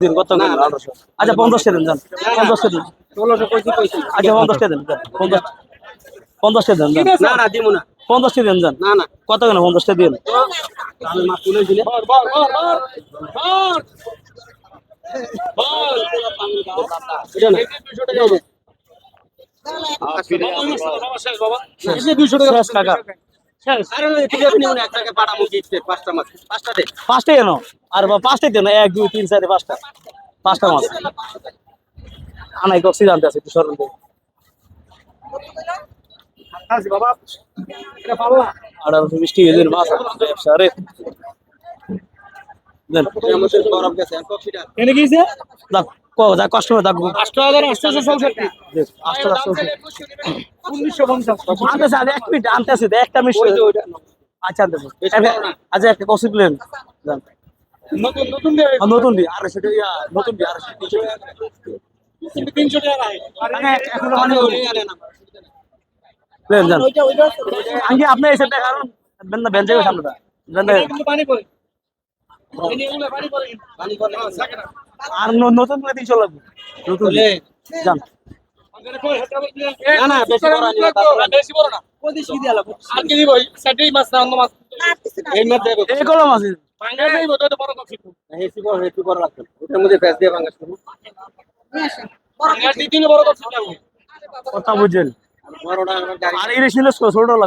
দিন কত? আচ্ছা পঞ্চাশটা দিন যান। পঞ্চাশটা দিন? আচ্ছা পঞ্চাশটা দিন পঞ্চাশ পঞ্চাশটা দিন যান। না না দিব না। পঞ্চাশটা দিন যান। না না। কত কেন পঞ্চাশটা দিন এক টাকা পাঁচটা মাছ। দে। পাঁচটাই কেন? আর বা পাঁচটাই দেন এক দুই তিন চার পাঁচটা। পাঁচটা মাছ। আনাই কক্সি জানতে আছে সরল আঠারোশো বিশ মাছ ব্যবসা। রে দেন এই আমাদের বরফ গেছে, আর কফিটা। এনে গিয়েছে যাক ক যা কষ্ট হবে যাক আটশো হাজার আটশোশো চৌষট্টি। আটশো আটশো আনতেছে এক মিনিট আনতেছে একটা মিনিট ওই যে ওইটা। আচ্ছা আনতেছে আচ্ছা। একটা কষি প্লেন। নতুন দি আর সেটা নতুন দি আর তিনশো টাকা এখন মানে ওই আনে না। প্লেন না। আর ন- নতুন করে লাগবে নতুন দি। বলে, যান। না, না, বেশি বড় আনি না, তারপরে- এই মাছ দেবো। এই কলম আছে। হেসি বড়, হেসি বড় রাখবেন। ওটার মধ্যে পেঁয়াজ দিয়ে ভাঙা শুরু। কথা আর ইলিশ নিলে ছোট লাগবে।